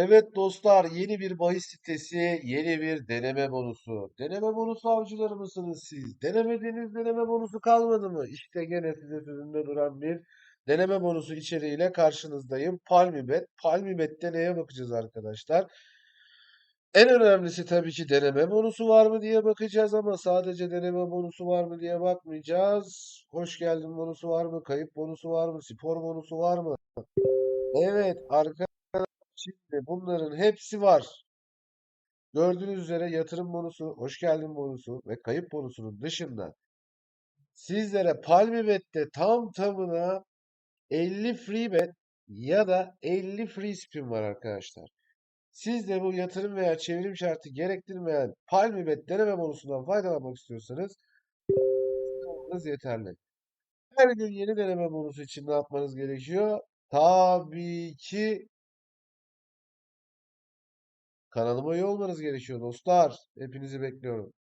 Evet dostlar, yeni bir bahis sitesi, yeni bir deneme bonusu. Deneme bonusu avcıları mısınız siz? Denemediğiniz deneme bonusu kalmadı mı? İşte gene size sözünde duran bir deneme bonusu içeriğiyle karşınızdayım. Palmibet. Palmibet'te neye bakacağız arkadaşlar? En önemlisi tabii ki deneme bonusu var mı diye bakacağız ama sadece deneme bonusu var mı diye bakmayacağız. Hoş geldin bonusu var mı? Kayıp bonusu var mı? Spor bonusu var mı? Evet arkadaşlar. Şimdi bunların hepsi var. Gördüğünüz üzere yatırım bonusu, hoş geldin bonusu ve kayıp bonusunun dışında sizlere Palmibet'te tam tamına 50 free bet ya da 50 free spin var arkadaşlar. Siz de bu yatırım veya çevrim şartı gerektirmeyen Palmibet deneme bonusundan faydalanmak istiyorsanız yapmanız yeterli. Her gün yeni deneme bonusu için ne yapmanız gerekiyor? Tabii ki Kanalıma üye olmanız gerekiyor dostlar. Hepinizi bekliyorum.